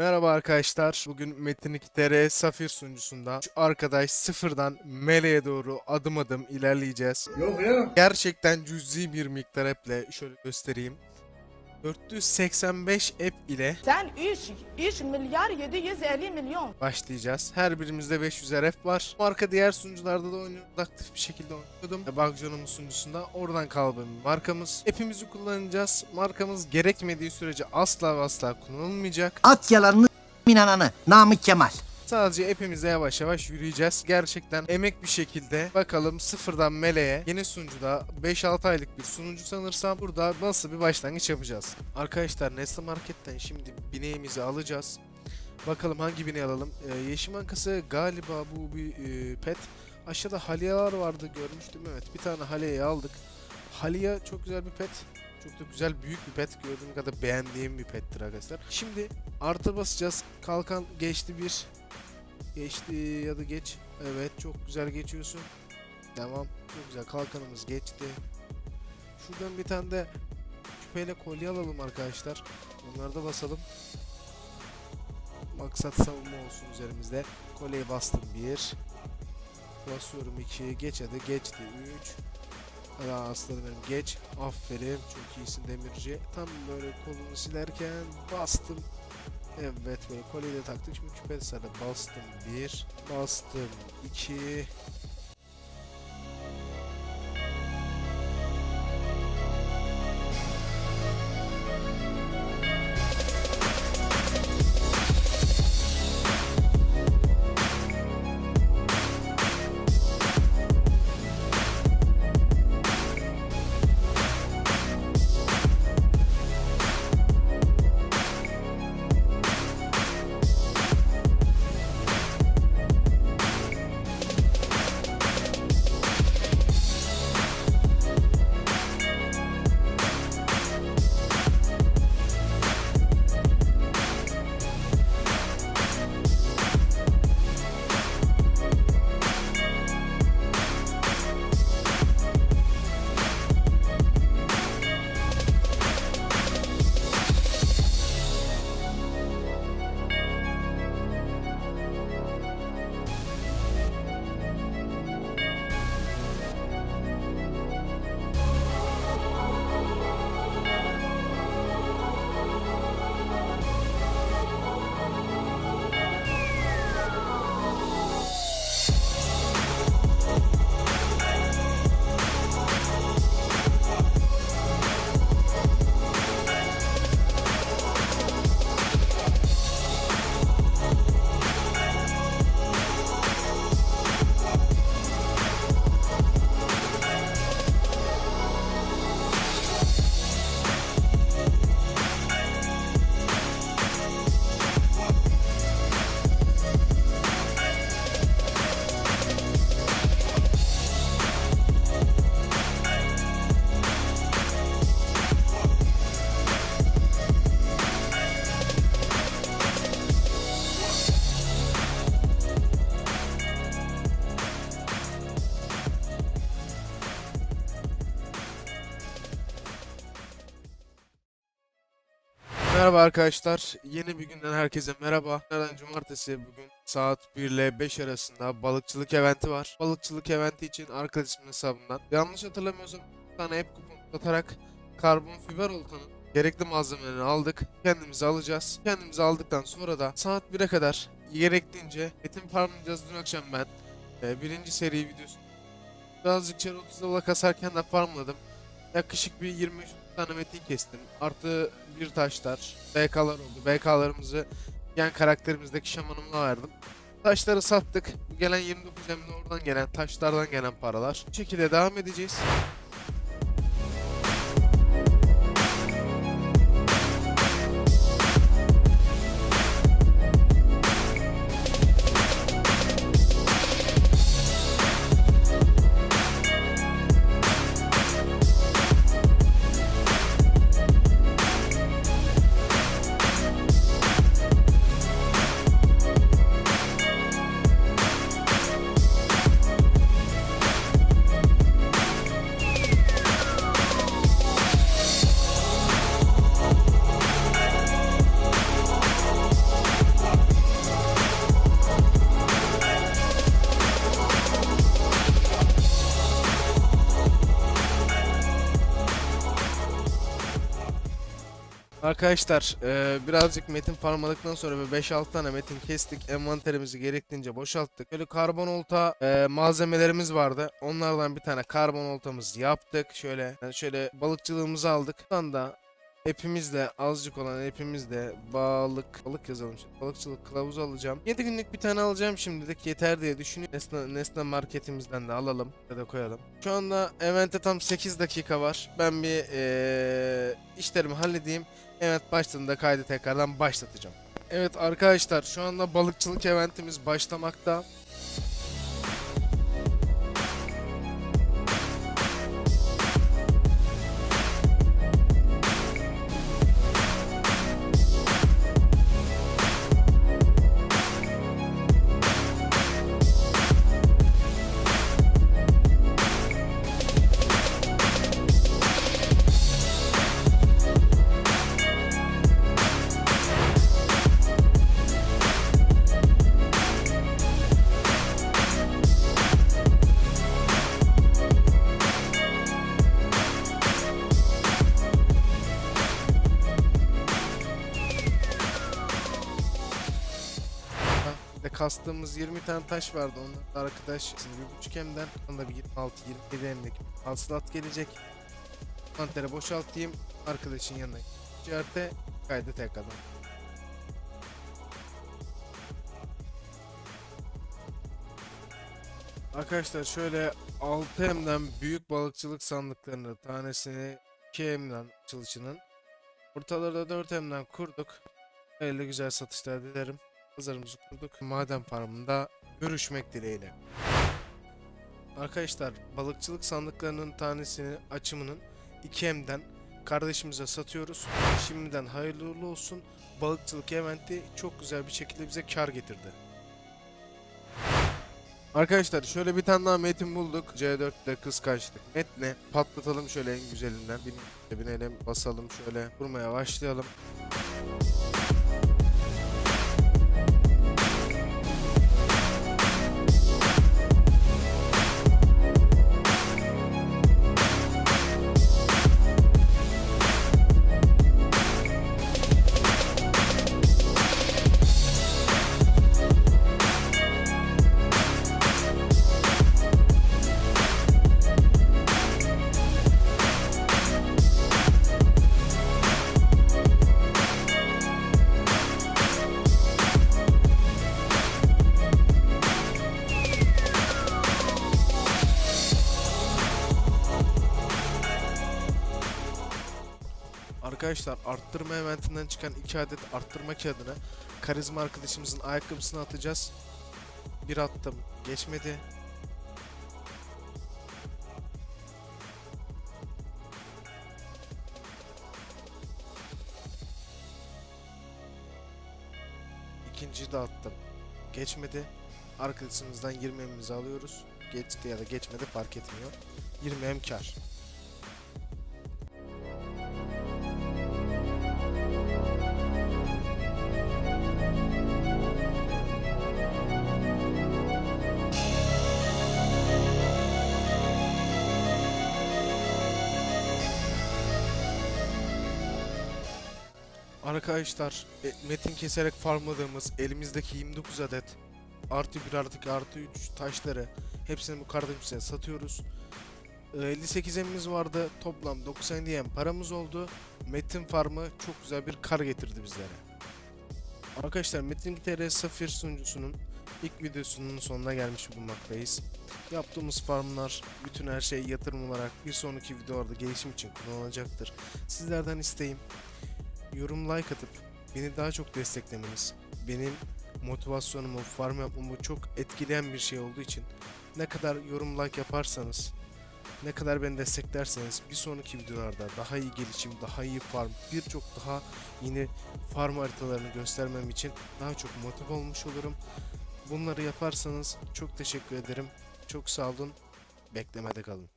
Merhaba arkadaşlar. Bugün Metin 2 TR Safir sunucusunda şu arkadaş sıfırdan meleğe doğru adım adım ilerleyeceğiz. Yok ya. Gerçekten cüzi bir miktar app'le şöyle göstereyim. 485 app ile Sen 3, 3 milyar 750 milyon. başlayacağız. Her birimizde 500 app var. Marka diğer sunucularda da oynuyoruz. Aktif bir şekilde oynuyordum. Bugjo'nun sunucusunda oradan bir markamız. App'imizi kullanacağız. Markamız gerekmediği sürece asla ve asla kullanılmayacak. At yalanını inananı. Namık Kemal. Sadece hepimize yavaş yavaş yürüyeceğiz. Gerçekten emek bir şekilde bakalım sıfırdan meleğe yeni sunucuda 5-6 aylık bir sunucu sanırsam burada nasıl bir başlangıç yapacağız. Arkadaşlar Nestle Market'ten şimdi bineğimizi alacağız. Bakalım hangi bineği alalım. Ee, Yeşim Ankası galiba bu bir e, pet. Aşağıda Haliyalar vardı görmüştüm evet. Bir tane Haliya'yı aldık. Haliya çok güzel bir pet. Çok da güzel büyük bir pet. Gördüğüm kadar beğendiğim bir pettir arkadaşlar. Şimdi artı basacağız. Kalkan geçti bir. Geçti ya da geç. Evet çok güzel geçiyorsun. Devam. Çok güzel kalkanımız geçti. Şuradan bir tane de küpeyle kolye alalım arkadaşlar. Onları da basalım. Maksat savunma olsun üzerimizde. Kolyeyi bastım 1. Basıyorum 2. Geç hadi geçti 3. Hadi aslanım benim geç. Aferin. Çok iyisin demirci. Tam böyle kolunu silerken bastım. Evet böyle kolyeyi de taktık. Şimdi küpe sarı bastım 1. Bastım 2. Merhaba arkadaşlar. Yeni bir günden herkese merhaba. Nereden cumartesi bugün saat 1 ile 5 arasında balıkçılık eventi var. Balıkçılık eventi için arkadaşımın hesabından yanlış hatırlamıyorsam bir tane app kuponu satarak karbon fiber oltanın gerekli malzemelerini aldık. Kendimizi alacağız. Kendimizi aldıktan sonra da saat 1'e kadar gerektiğince metin farmlayacağız. Dün akşam ben e, birinci seri videosu birazcık çarı 30 level'a kasarken de farmladım. Yaklaşık bir 23 tane metin kestim. Artı bir taşlar, BK'lar oldu. BK'larımızı yan karakterimizdeki şamanımla verdim. Taşları sattık. Gelen 29 emni oradan gelen taşlardan gelen paralar. Bu şekilde devam edeceğiz. Arkadaşlar e, birazcık metin parmaladıktan sonra ve 5-6 tane metin kestik. Envanterimizi gerektiğince boşalttık. Böyle karbon olta e, malzemelerimiz vardı. Onlardan bir tane karbon oltamızı yaptık. Şöyle yani şöyle balıkçılığımızı aldık. Buradan da Hepimizde azıcık olan hepimizde balık balık yazalım şimdi. Balıkçılık kılavuzu alacağım. 7 günlük bir tane alacağım şimdilik yeter diye düşünüyorum. Nesne, Nesne marketimizden de alalım ya da koyalım. Şu anda evente tam 8 dakika var. Ben bir eee, işlerimi halledeyim. Evet başladığında kaydı tekrardan başlatacağım. Evet arkadaşlar şu anda balıkçılık eventimiz başlamakta. Bir de kastığımız 20 tane taş vardı. Onlar da arkadaş bir buçuk emden onda bir 26 27 emlik hasılat gelecek. Mantere boşaltayım. Arkadaşın yanına işarete kaydı tekrardan. Arkadaşlar şöyle 6M'den büyük balıkçılık sandıklarını tanesini 2M'den çalışının ortaları da 4M'den kurduk. Öyle güzel satışlar dilerim. Pazarımızı kurduk. Maden farmında görüşmek dileğiyle. Arkadaşlar balıkçılık sandıklarının tanesini açımının 2M'den kardeşimize satıyoruz. Şimdiden hayırlı uğurlu olsun. Balıkçılık eventi çok güzel bir şekilde bize kar getirdi. Arkadaşlar şöyle bir tane daha metin bulduk. C4'te kıskançlık. Metle patlatalım şöyle en güzelinden. Binelim basalım şöyle. Vurmaya başlayalım. Arkadaşlar arttırma eventinden çıkan 2 adet arttırma kağıdına karizma arkadaşımızın ayakkabısını atacağız. Bir attım. Geçmedi. İkinciyi de attım. Geçmedi. Arkadaşımızdan 20 emimizi alıyoruz. Geçti ya da geçmedi fark etmiyor. 20 em kar. Arkadaşlar e, metin keserek farmladığımız elimizdeki 29 adet artı 1 artı artı 3 taşları hepsini bu kardeşimize satıyoruz. E, 58 emimiz vardı. Toplam 90 em paramız oldu. Metin farmı çok güzel bir kar getirdi bizlere. Arkadaşlar Metin TR Safir sunucusunun ilk videosunun sonuna gelmiş bulunmaktayız. Yaptığımız farmlar, bütün her şey yatırım olarak bir sonraki videolarda gelişim için kullanılacaktır. Sizlerden isteğim yorum like atıp beni daha çok desteklemeniz benim motivasyonumu, farm yapmamı çok etkileyen bir şey olduğu için ne kadar yorum like yaparsanız ne kadar beni desteklerseniz bir sonraki videolarda daha iyi gelişim, daha iyi farm, birçok daha yeni farm haritalarını göstermem için daha çok motive olmuş olurum. Bunları yaparsanız çok teşekkür ederim. Çok sağ olun. Beklemede kalın.